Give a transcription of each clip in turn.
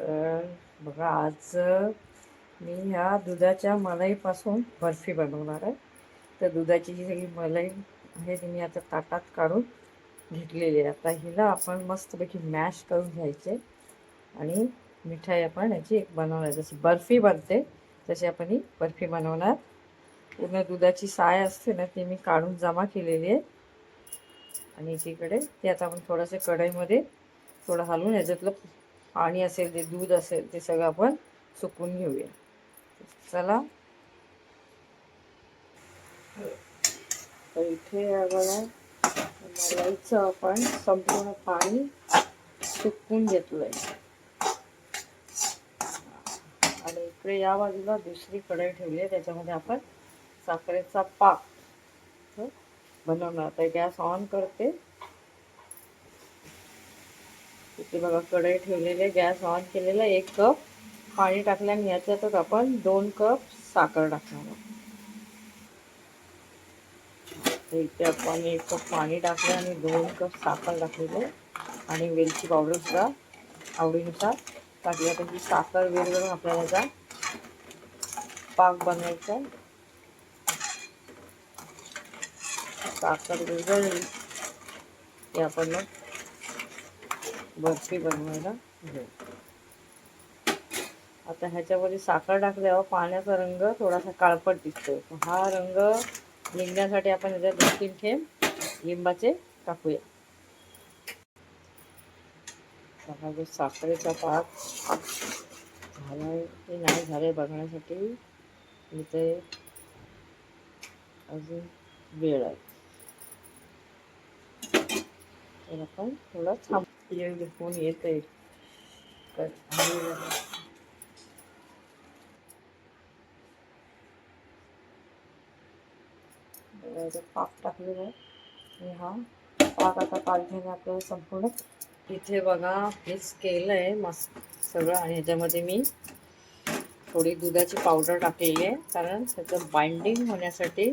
तर बघा आज मी ह्या दुधाच्या मलाईपासून बर्फी बनवणार आहे. तर दुधाची जी सगळी मलाई आहे ती मी आता ताटात काढून घेतलेली आहे. आता हिला आपण मस्तपैकी मॅश करून घ्यायचे आणि मिठाई आपण याची एक बनवणार जशी बर्फी बनते तशी आपण ही बर्फी बनवणार. पूर्ण दुधाची साय असते ना ती मी काढून जमा केलेली आहे. आणि एकीकडे ते आता आपण थोडंसं कढईमध्ये थोडं हलवून याच्यातलं पाणी असेल ते दूध असेल ते सगळं आपण सुकून घेऊया. चला. तर इथे बघा मलाईचं आपण संपूर्ण पाणी सुकून घेतलंय. आणि इकडे या बाजूला दुसरी कढई ठेवली आहे त्याच्यामध्ये आपण साखरेचा पाक बनवणार. आता गॅस ऑन करते. इथे बघा कढई ठेवलेली आहे गॅस ऑन केलेला एक कप. पाणी टाकलं आणि याच्यातच आपण दोन कप साखर टाकणार आहोत. इथे आपण एक कप पाणी टाकलं आणि दोन कप साखर टाकलेले आणि वेलची पावडर सुद्धा आवडीनुसार टाकली आता ही साखर वेगवेगळं आपल्याला जा पाक बनवायचा साखर विरघळली आपण मग बर्फी बनवायला. घेऊ आता ह्याच्यामध्ये साखर टाकल्यावर पाण्याचा रंग थोडासा काळपट दिसतो हा रंग निघण्यासाठी आपण ह्याच्यात दोन तीन थेंब लिंबाचे टाकूया. हा जो साखरेचा पाक झालाय की नाही झाले बघण्यासाठी. इथे अजून वेळ आहे. तर आपण थोडं थांब. येऊ फोन येत आहे पाक टाकलेला आहे आणि हा पाक आता काढण्याने आपल्याला संपूर्ण इथे बघा मिक्स केलं आहे मस्त सगळं. आणि ह्याच्यामध्ये मी थोडी दुधाची पावडर टाकलेली आहे कारण त्याचं बाइंडिंग होण्यासाठी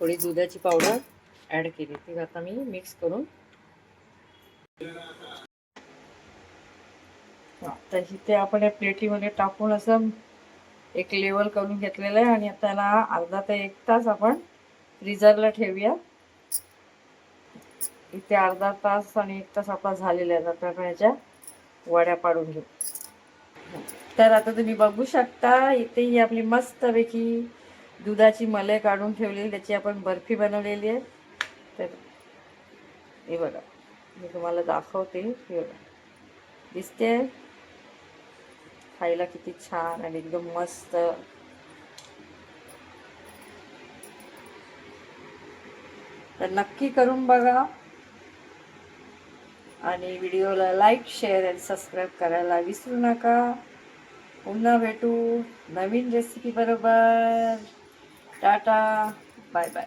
थोडी दुधाची पावडर ॲड केली. ती आता मी मिक्स करून आता इथे आपण या प्लेटीमध्ये टाकून असं एक लेवल करून घेतलेलं आहे आणि आता याला अर्धा ते एक तास आपण फ्रीजरला ठेवूया. इथे अर्धा तास आणि एक तास आपला झालेला आहे. आता आपण याच्या वड्या पाडून घेऊ. तर आता तुम्ही बघू शकता इथे ही आपली मस्तपैकी दुधाची मलई काढून ठेवलेली त्याची आपण बर्फी बनवलेली आहे. तर हे बघा. मी तुम्हाला दाखवते. दिसते? खायला किती छान आणि एकदम मस्त. तर नक्की करून बघा. आणि व्हिडिओला लाईक शेअर आणि सबस्क्राईब करायला विसरू नका. पुन्हा भेटू नवीन रेसिपी बरोबर. टाटा. Bye bye.